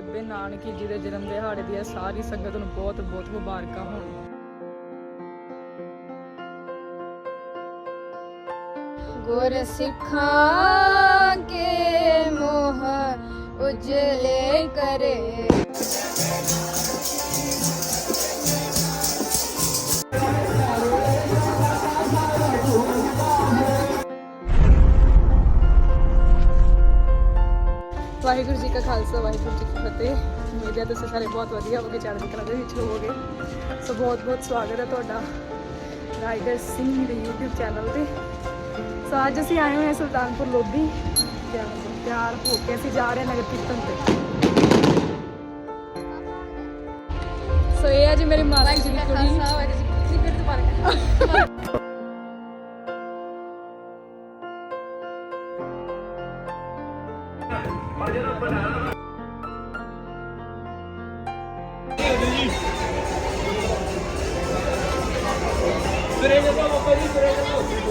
ਬੇਬੇ ਨਾਨਕੀ ਜੀ ਦੇ ਜਨਮ ਦਿਹਾੜੇ ਦੀਆਂ ਸਾਰੀ ਸੰਗਤ ਨੂੰ ਬਹੁਤ ਬਹੁਤ ਮੁਬਾਰਕਾਂ ਹੋਣ। ਗੁਰ ਸਿੱਖਾਂ ਕੇ ਮੋਹ ਉਜਲੇ ਕਰੇ। ਵਾਹਿਗੁਰੂ ਜੀ ਕਾ ਖਾਲਸਾ, ਵਾਹਿਗੁਰੂ ਜੀ ਕੀ ਫਤਿਹ। ਉਮੀਦ ਹੈ ਤੁਸੀਂ ਸਾਰੇ ਬਹੁਤ ਵਧੀਆ ਹੋਗੇ ਚੜ੍ਹਦੀ ਕਲਾ ਦੇ ਵਿੱਚ ਹੋਵੋਗੇ। ਸੋ ਬਹੁਤ ਬਹੁਤ ਸਵਾਗਤ ਹੈ ਤੁਹਾਡਾ ਰਾਈਡਰ ਸਿੰਘ ਦੇ YouTube ਚੈਨਲ ਤੇ। ਸੋ ਅੱਜ ਅਸੀਂ ਆਏ ਹੋਏ ਹਾਂ ਸੁਲਤਾਨਪੁਰ ਲੋਧੀ। ਤਿਆਰ ਹੋ ਕੇ ਅਸੀਂ ਜਾ ਰਹੇ ਨਗਰ ਕੀਰਤਨ ਤੇ। ਸੋ ਇਹ ਅੱਜ ਮੇਰੇ ਮਾਸੀ ਜੀ ਦੀ ਕੁੜੀ। Virei, não, vou fazer, virei, não.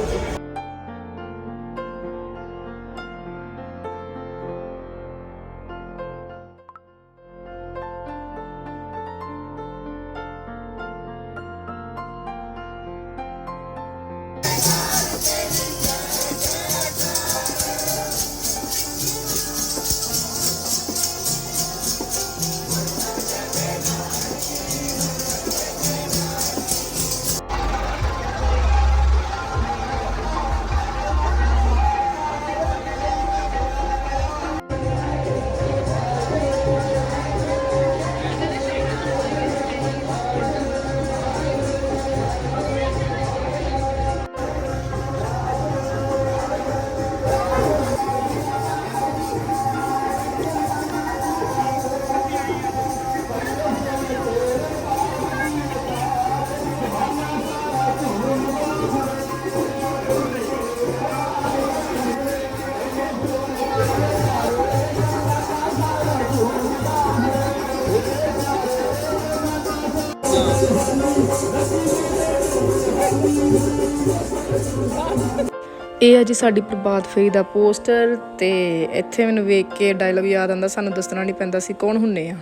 ਇਹ ਜੀ ਸਾਡੀ ਪ੍ਰਭਾਤ ਫੇਰੀ ਦਾ ਪੋਸਟਰ ਤੇ ਇੱਥੇ ਮੈਨੂੰ ਵੇਖ ਕੇ ਡਾਇਲੌਗ ਯਾਦ ਆਉਂਦਾ ਸਾਨੂੰ ਦੱਸਣਾ ਨਹੀਂ ਪੈਂਦਾ ਸੀ ਕੌਣ ਹੁੰਨੇ ਆ।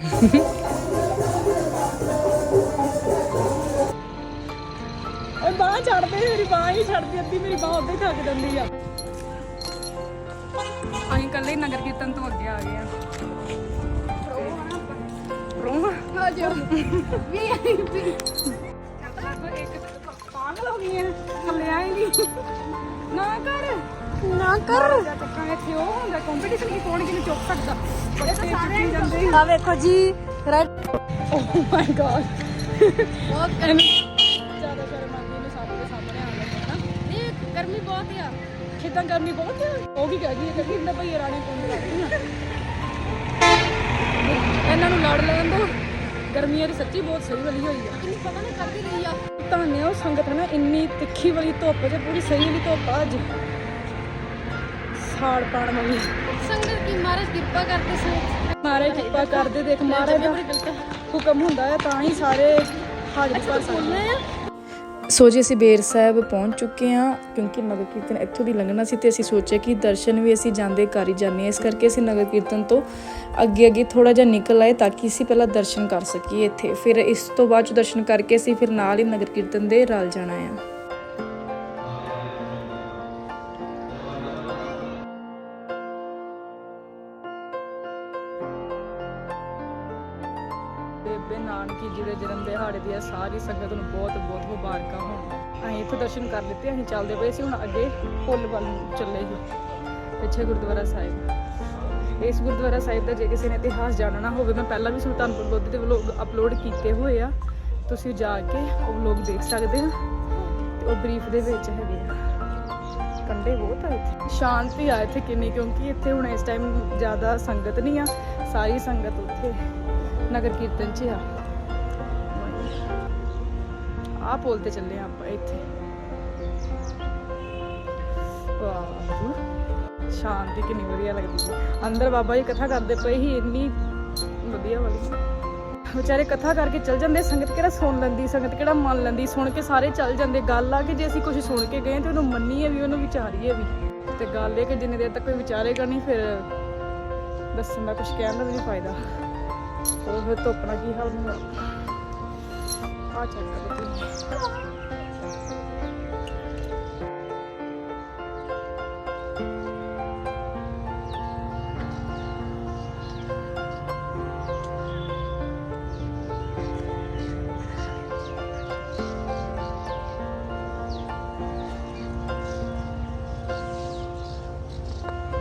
ਓਏ ਬਾਹ ਛੱਡਦੇ ਮੇਰੀ ਬਾਹ ਹੀ ਛੱਡਦੀ ਅੱਧੀ ਮੇਰੀ ਬਾਹ ਉੱਤੇ ਥੱਕ ਜਾਂਦੀ ਆ। ਅਸੀਂ ਕੱਲੇ ਹੀ ਨਗਰ ਕੀਰਤਨ ਤੋਂ ਅੱਗੇ ਆ ਗਏ ਆ। ਪ੍ਰੋ ਆ ਜਾਓ ਵੀ ਇੱਕ ਪਾਗਲ ਹੋ ਗਈ ਹੈ ਥੱਲੇ ਆਈ ਨਹੀਂ। ਨਾ ਕਰ ਨਾ ਕਰ। ਚੱਕਾਂ ਇੱਥੇ ਉਹ ਹੁੰਦਾ? ਕੰਪੀਟੀਸ਼ਨ ਕੀ ਕੌਣ ਕਿਨੂੰ ਚੁੱਕ ਸਕਦਾ? ਬੜੇ ਤੇ ਸਾਰੇ ਜਾਂਦੇ ਆ ਵੇਖੋ ਜੀ ਰੈਡ ਓ ਮਾਈ ਗॉड ਬਹੁਤ ਗਰਮੀ। ਜ਼ਿਆਦਾ ਸ਼ਰਮ ਆਉਂਦੀ ਨੇ ਸਭ ਦੇ ਸਾਹਮਣੇ ਆਉਣ ਲੱਗੇ ਨਾ। ਨਹੀਂ ਗਰਮੀ ਬਹੁਤ ਆ। ਕਿਦਾਂ ਗਰਮੀ ਬਹੁਤ ਹੈ ਉਹ ਕੀ ਕਹਿ ਗਈ ਹੈ ਕਿ ਇੰਨਾ ਭਈਆ ਰਾਣੀ ਕੋਲ ਲੱਗਦੀ ਇਹਨਾਂ ਨੂੰ ਲੜ ਲੈਣ ਦੋ। ਗਰਮੀਆਂ ਦੀ ਸੱਚੀ ਬਹੁਤ ਸਹੀ ਵਾਲੀ ਹੋਈ ਆ। ਕਿੰਨੀ ਪਤਾ ਨਹੀਂ ਕਰਦੀ ਰਹੀ ਆ। ਧੰਨੇ ਉਹ ਸੰਗਤ ਹੈ ਨਾ ਇੰਨੀ ਤਿੱਖੀ ਵਾਲੀ ਧੁੱਪ ਤੇ ਪੂਰੀ ਸਹੀ ਵਾਲੀ ਧੁੱਪ ਆ ਅੱਜ। ਸਾੜ ਪਾਣ ਵਾਲੀ। ਸੰਗਤ ਕੀ ਮਹਾਰਾਜ ਕਿਰਪਾ ਕਰਦੇ ਸੇ ਮਾਰੇ ਕਿਰਪਾ ਕਰਦੇ ਦੇਖ ਮਾਰੇ ਦਾ ਹੁਕਮ ਹੁੰਦਾ ਹੈ ਤਾਂ ਹੀ ਸਾਰੇ ਹਾਜ਼ਰ ਕਰ ਸਕਦੇ ਆ। ਸੋ ਜੀ, ਅਸੀਂ ਬੇਰ ਸਾਹਿਬ ਪਹੁੰਚ ਚੁੱਕੇ ਹਾਂ, ਕਿਉਂਕਿ ਨਗਰ ਕੀਰਤਨ ਇੱਥੋਂ ਦੀ ਲੰਘਣਾ ਸੀ ਤੇ ਅਸੀਂ ਸੋਚਿਆ ਕਿ ਦਰਸ਼ਨ ਵੀ ਅਸੀਂ ਜਾਂਦੇ ਕਰ ਹੀ ਜਾਂਦੇ ਹਾਂ। ਇਸ ਕਰਕੇ ਅਸੀਂ ਨਗਰ ਕੀਰਤਨ ਤੋਂ ਅੱਗੇ ਅੱਗੇ ਥੋੜਾ ਜਿਹਾ ਨਿਕਲ ਆਏ ਤਾਂ ਕਿ ਅਸੀਂ ਪਹਿਲਾਂ ਦਰਸ਼ਨ ਕਰ ਸਕੀਏ ਇੱਥੇ। ਫਿਰ ਇਸ ਤੋਂ ਬਾਅਦ 'ਚ ਦਰਸ਼ਨ ਕਰਕੇ ਅਸੀਂ ਫਿਰ ਨਾਲ ਹੀ ਨਗਰ ਕੀਰਤਨ ਦੇ ਰਲ ਜਾਣਾ ਆ। ਸਾਰੀ ਸੰਗਤ ਨੂੰ ਬਹੁਤ ਬਹੁਤ ਮੁਬਾਰਕਾਂ ਹੋਣ। ਅਸੀਂ ਇੱਥੇ ਦਰਸ਼ਨ ਕਰ ਲਿੱਤੇ, ਅਸੀਂ ਚੱਲਦੇ ਪਏ ਸੀ, ਹੁਣ ਅੱਗੇ ਪੁੱਲ ਵੱਲ ਚੱਲੇ ਜੀ ਪਿੱਛੇ ਗੁਰਦੁਆਰਾ ਸਾਹਿਬ। ਇਸ ਗੁਰਦੁਆਰਾ ਸਾਹਿਬ ਦਾ ਜੇ ਕਿਸੇ ਨੇ ਇਤਿਹਾਸ ਜਾਣਨਾ ਹੋਵੇ, ਮੈਂ ਪਹਿਲਾਂ ਵੀ ਸੁਲਤਾਨਪੁਰ ਲੋਧੀ ਦੇ ਵਲੋਗ ਅਪਲੋਡ ਕੀਤੇ ਹੋਏ ਆ। ਤੁਸੀਂ ਜਾ ਕੇ ਉਹ ਲੋਕ ਦੇਖ ਸਕਦੇ ਆ ਤੇ ਉਹ ਬਰੀਫ ਦੇ ਵਿੱਚ ਹੈਗੇ ਆ। ਕੰਡੇ ਬਹੁਤ ਆ ਇੱਥੇ। ਸ਼ਾਂਤੀ ਆ ਇੱਥੇ ਕਿੰਨੀ, ਕਿਉਂਕਿ ਇੱਥੇ ਹੁਣ ਇਸ ਟਾਈਮ ਜ਼ਿਆਦਾ ਸੰਗਤ ਨਹੀਂ ਆ, ਸਾਰੀ ਸੰਗਤ ਉੱਥੇ ਨਗਰ ਕੀਰਤਨ 'ਚ ਆ। ਆਹ ਪੁੱਲ ਤੇ ਚੱਲੇ ਆ ਆਪਾਂ ਇੱਥੇ। ਵਾਹ। ਸ਼ਾਂਤੀ ਕਿੰਨੀ ਵਧੀਆ ਲੱਗਦੀ ਸੀ ਅੰਦਰ ਬਾਬਾ ਜੀ ਕਥਾ ਕਰਦੇ ਪਏ ਹੀ ਇੰਨੀ ਵਧੀਆ ਵਾਲੀ। ਵਿਚਾਰੇ ਕਥਾ ਕਰਕੇ ਚੱਲ ਜਾਂਦੇ, ਸੰਗਤ ਕਿਹੜਾ ਸੁਣ ਲੈਂਦੀ, ਸੰਗਤ ਕਿਹੜਾ ਮੰਨ ਲੈਂਦੀ, ਸੁਣ ਕੇ ਸਾਰੇ ਚੱਲ ਜਾਂਦੇ। ਗੱਲ ਆ ਕਿ ਜੇ ਅਸੀਂ ਕੁਝ ਸੁਣ ਕੇ ਗਏ ਤੇ ਉਹਨੂੰ ਮੰਨੀਏ ਵੀ, ਉਹਨੂੰ ਵਿਚਾਰੀਏ ਵੀ। ਤੇ ਗੱਲ ਇਹ ਕਿ ਜਿੰਨੇ ਦੇਰ ਤੱਕ ਕੋਈ ਵਿਚਾਰੇਗਾ ਨਹੀਂ, ਫਿਰ ਦੱਸਣ ਦਾ ਕੁਝ ਕਹਿਣ ਦਾ ਵੀ ਨਹੀਂ ਫਾਇਦਾ। ਉਹ ਫਿਰ ਧੁੱਪ ਨਾਲ ਕੀ ਹਾਲ ਹੁੰਦਾ? ਆ ਚੈੱਕ ਕਰੋ ਤੁਸੀਂ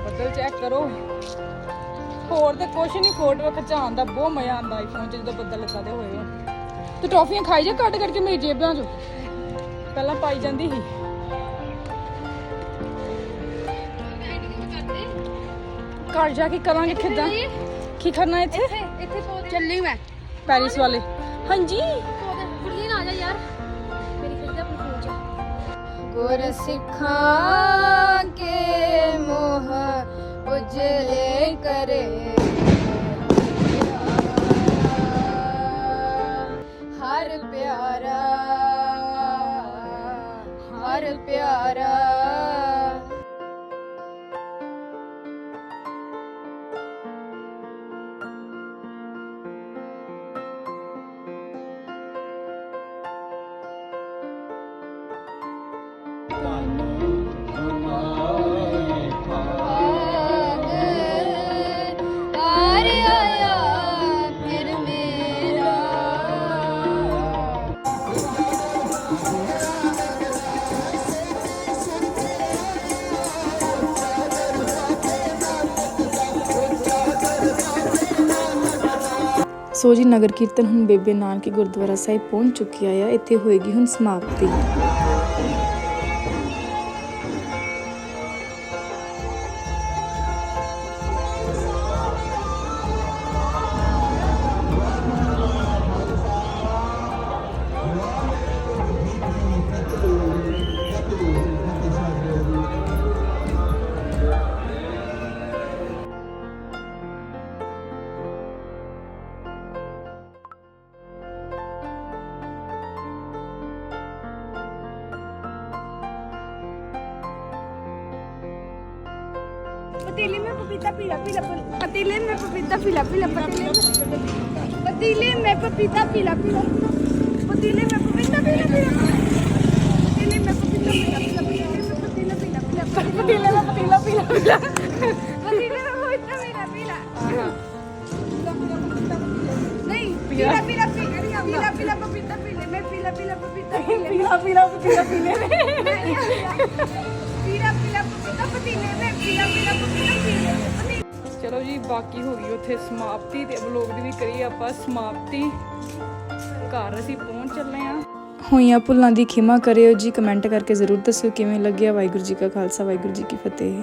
ਬੱਦਲ ਚੈੱਕ ਕਰੋ। ਹੋਰ ਤੇ ਕੁਛ ਨਹੀਂ ਫੋਟੋ ਖਿਚਾਉਣ ਦਾ ਬਹੁਤ ਮਜ਼ਾ ਆਉਂਦਾ ਆਈਫੋਨ 'ਚ ਜਦੋਂ ਬੱਦਲ ਇਦਾਂ ਦੇ ਹੋਏ ਹੋਣ ਤੂੰ ਟੌਫੀਆਂ ਖਾਈ ਜਾ ਕੱਢ ਕੱਢ ਕੇ ਮੇਰੀ ਜੇਬਾਂ 'ਚੋਂ। ਪਹਿਲਾਂ ਪਾਈ ਜਾਂਦੀ ਸੀ। ਘਰ ਜਾ ਕੇ ਕਰਾਂਗੇ ਕਿੱਦਾਂ ਕੀ ਕਰਨਾ ਇੱਥੇ? ਇੱਥੇ ਪੌਦੇ ਚੱਲੀ ਮੈਂ। ਪੈਰਿਸ ਵਾਲੇ। ਹਾਂਜੀ। ਪੌਦੇ ਕੁੜੀ ਨਾ ਆ ਜਾ ਯਾਰ। ਮੇਰੀ ਖਿੱਚ ਦਾ ਫੋਨ ਚ। ਗੁਰ ਸਿੱਖਾਂ ਕੇ ਮੋਹ ਉਜਲੇ ਕਰੇ। ਸੋ ਜੀ ਨਗਰ ਕੀਰਤਨ ਹੁਣ ਬੇਬੇ ਨਾਨਕੀ ਗੁਰਦੁਆਰਾ ਸਾਹਿਬ ਪਹੁੰਚ ਚੁੱਕਿਆ ਆ ਇੱਥੇ ਹੋਏਗੀ ਹੁਣ ਸਮਾਪਤੀ। पतीले में पपीता पीला पीला पतीले में पपीता पीला पीला पतीले में पतीले में पपीता पीला पीला पतीले में पपीता पीला पीला पतीले में पपीता पीला पीला पतीले में पतीला पीला पीला पतीले में पतीला पीला पीला पतीले में पपीता पीला पीला नहीं पीला पीला पीला पीला पीला पपीता पीले में पीला पीला पपीता पीला पीला पपीता पीले में पीला पीला पपीता पतीले में पीला ਚਲੋ ਜੀ, ਬਾਕੀ ਹੋ ਗਈ ਉੱਥੇ ਸਮਾਪਤੀ ਤੇ ਵਲੋਗ ਦੀ ਵੀ ਕਰੀ ਆਪਾਂ ਸਮਾਪਤੀ। ਘਰ ਅਸੀਂ ਪਹੁੰਚ ਚੱਲੇ ਆ ਹੋਈਆਂ ਭੁੱਲਾਂ ਦੀ ਖਿਮਾ ਕਰਿਓ ਜੀ, ਕਮੈਂਟ ਕਰਕੇ ਜ਼ਰੂਰ ਦੱਸਿਓ ਕਿਵੇਂ ਲੱਗਿਆ ਵਾਹਿਗੁਰੂ ਜੀ ਕਾ ਖਾਲਸਾ, ਵਾਹਿਗੁਰੂ ਜੀ ਕੀ ਫਤਿਹ।